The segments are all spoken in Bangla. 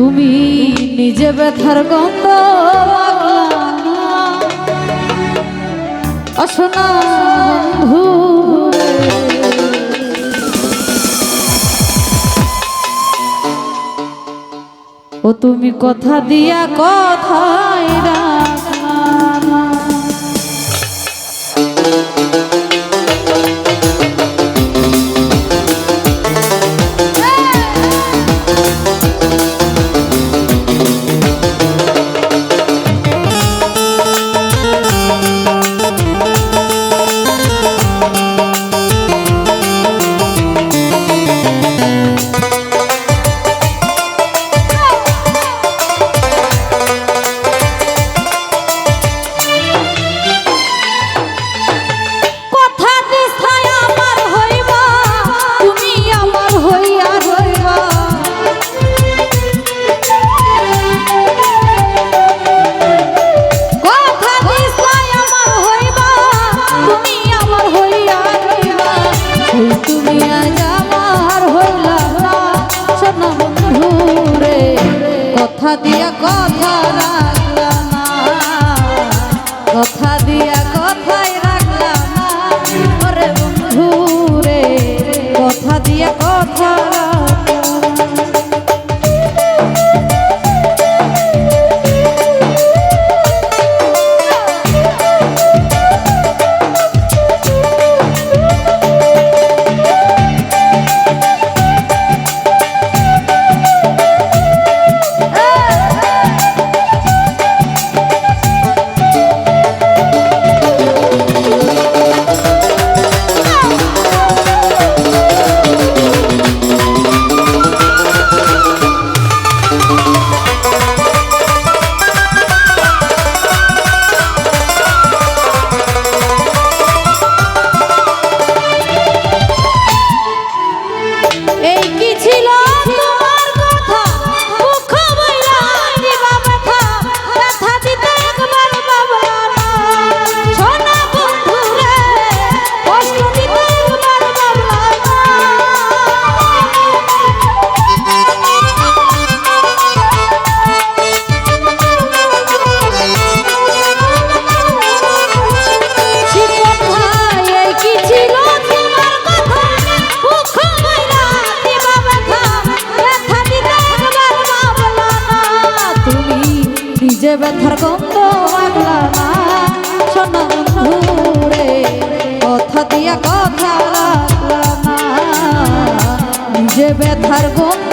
তুমি নিজে ব্যথার গন্ধ অসনা ও তুমি কথা দিয়া কথা রা কথা দিয়া কথা রাখলা না। কথা দিয়া কথাই রাখলা না। ওরে বন্ধু রে, কথা দিয়া কথা ব্যথার গন্ধ আগলা না। সোনা বন্ধু রে কথা দিয়া কথা লাগলা ব্যথার গন্ধ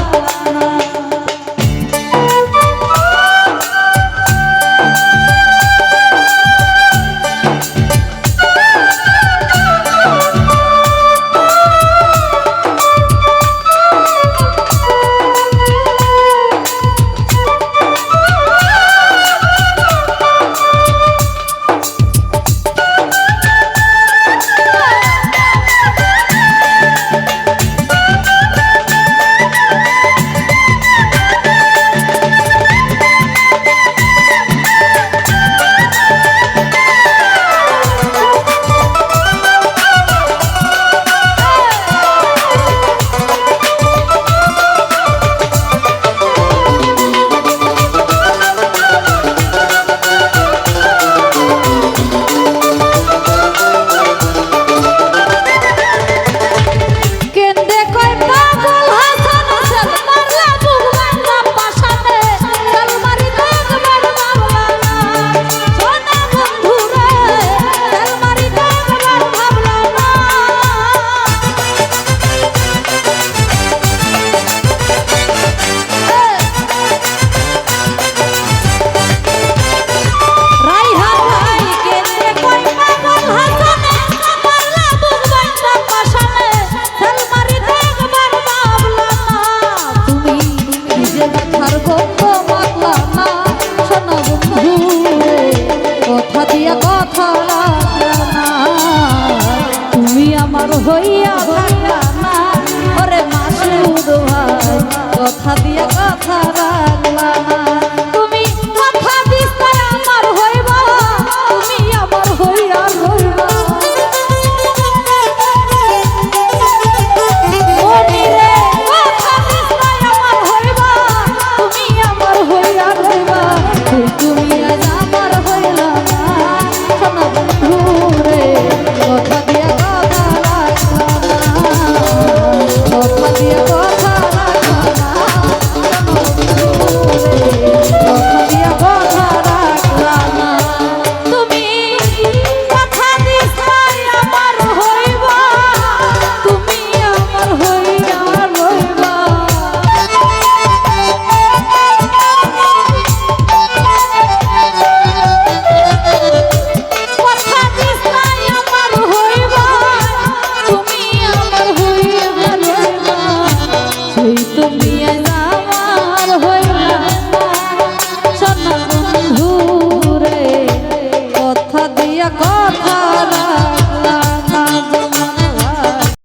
কথা দিয়া কথা রাখলা